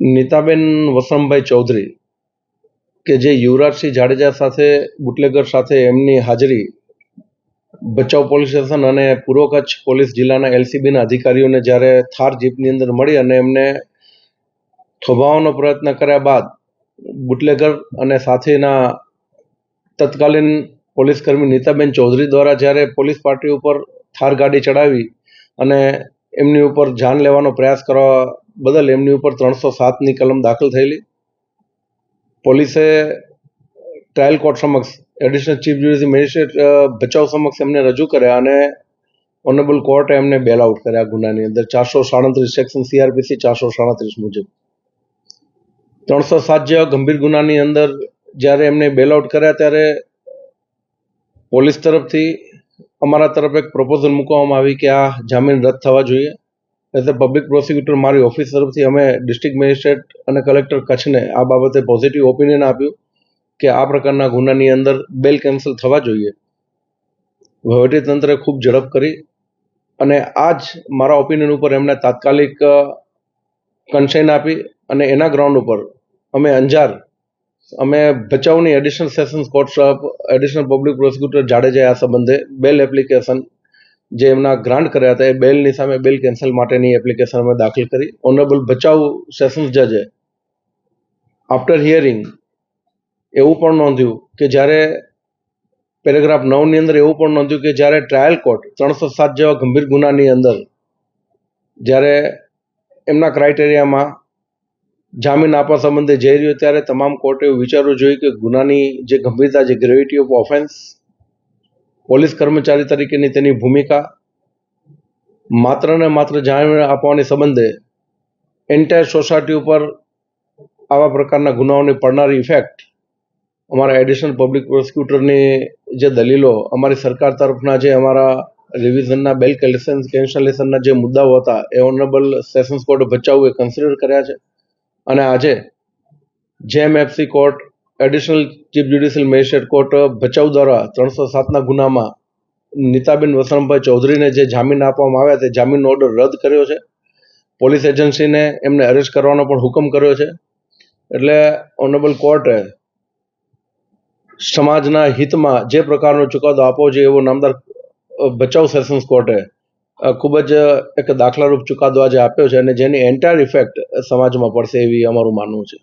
નીતાબેન વસમભાઈ ચૌધરી કે જે યુવરાજસિંહ જાડેજા સાથે, બુટલેગર સાથે એમની હાજરી, ભચાઉ પોલીસ સ્ટેશન અને પૂર્વ કચ્છ પોલીસ જિલ્લાના એલસીબીના અધિકારીઓને જ્યારે થાર જીપની અંદર મળી અને એમને થોભાવવાનો પ્રયત્ન કર્યા બાદ બુટલેગર અને સાથેના તત્કાલીન પોલીસ કર્મી નીતાબેન ચૌધરી દ્વારા જ્યારે પોલીસ પાર્ટી ઉપર થાર ગાડી ચડાવી અને એમની ઉપર જાન લેવાનો પ્રયાસ કરવા બદલ એમની ઉપર ત્રણસો સાતની કલમ દાખલ થયેલી. પોલીસે ટ્રાયલ કોર્ટ સમક્ષ, additional chief judicial magistrate Bhachau સમક્ષ એમને રજૂ કર્યા અને ઓનરેબલ કોર્ટે એમને બેલ આઉટ કર્યા ગુનાની અંદર. ચારસો સાડત્રીસ સેક્શન સીઆરપીસી ચારસો સાડત્રીસ મુજબ. ત્રણસો સાત જેવા ગંભીર ગુનાની અંદર જ્યારે એમને બેલ આઉટ કર્યા ત્યારે પોલીસ તરફથી અમારા તરફ એક પ્રપોઝલ મૂકવામાં આવી કે આ જામીન રદ થવા જોઈએ. એઝ અ પબ્લિક પ્રોસિક્યુટર મારી ઓફિસ તરફથી અમે ડિસ્ટ્રિક્ટ મેજિસ્ટ્રેટ અને કલેક્ટર કચ્છને આ બાબતે પોઝિટિવ ઓપિનિયન આપ્યું કે આ પ્રકારના ગુનાની અંદર બેલ કેન્સલ થવા જોઈએ. વહીવટીતંત્રે ખૂબ ઝડપ કરી અને આ જ મારા ઓપિનિયન ઉપર એમણે તાત્કાલિક કન્સાઇન આપી અને એના ગ્રાઉન્ડ ઉપર અમે અંજાર, અમે ભચાઉની additional sessions court additional public prosecutor જાડેજાએ આ સંબંધે બેલ એપ્લિકેશન જે એમના ગ્રાન્ટ કર્યા હતા એ બેલની સામે બેલ કેન્સલ માટેની એપ્લિકેશન અમે દાખલ કરી. ઓનરેબલ ભચાઉ સેશન્સ જજે આફ્ટર હિયરિંગ એવું પણ નોંધ્યું કે જ્યારે પેરેગ્રાફ નવની અંદર એવું પણ નોંધ્યું કે જ્યારે ટ્રાયલ કોર્ટ ત્રણસો સાત જેવા ગંભીર ગુનાની અંદર, જ્યારે એમના ક્રાઇટેરિયામાં જામીન આપવા સંબંધે જઈ રહ્યો ત્યારે તમામ કોર્ટે વિચારવું જોઈએ કે ગુનાની જે ગંભીરતા, જે ગ્રેવિટી ઓફ ઓફેન્સ પોલીસ કર્મચારી તરીકેની તેની ભૂમિકા માત્ર ને માત્ર જામીન આપવાની સંબંધે એન્ટાયર સોસાયટી ઉપર આવા પ્રકારના ગુનાઓની પડનારી ઇફેક્ટ અમારા એડિશનલ પબ્લિક પ્રોસિક્યુટરની જે દલીલો, અમારી સરકાર તરફના જે અમારા રિવિઝનના બેલ કેન્સલ કેન્સલેશનના જે મુદ્દાઓ હતા, એ ઓનરેબલ સેશન્સ કોર્ટ ભચાઉએ કન્સિડર કર્યા છે. અને આજે જેમ FC court additional chief judicial magistrate court Bhachau દ્વારા ત્રણસો સાતના ગુનામાં નીતાબેન વસણભાઈ ચૌધરીને જે જામીન આપવામાં આવ્યા તે જામીનનો ઓર્ડર રદ કર્યો છે. પોલીસ એજન્સીને એમને અરેસ્ટ કરવાનો પણ હુકમ કર્યો છે. એટલે ઓનરેબલ કોર્ટે સમાજના હિતમાં જે પ્રકારનો ચુકાદો આપવો જોઈએ એવો નામદાર ભચાઉ સેશન્સ કોર્ટે ખૂબ જ, એક દાખલારૂપ ચુકાદો આજે આપ્યો છે અને જેની એન્ટાયર ઇફેક્ટ સમાજમાં પડશે એવી અમારું માનવું છે.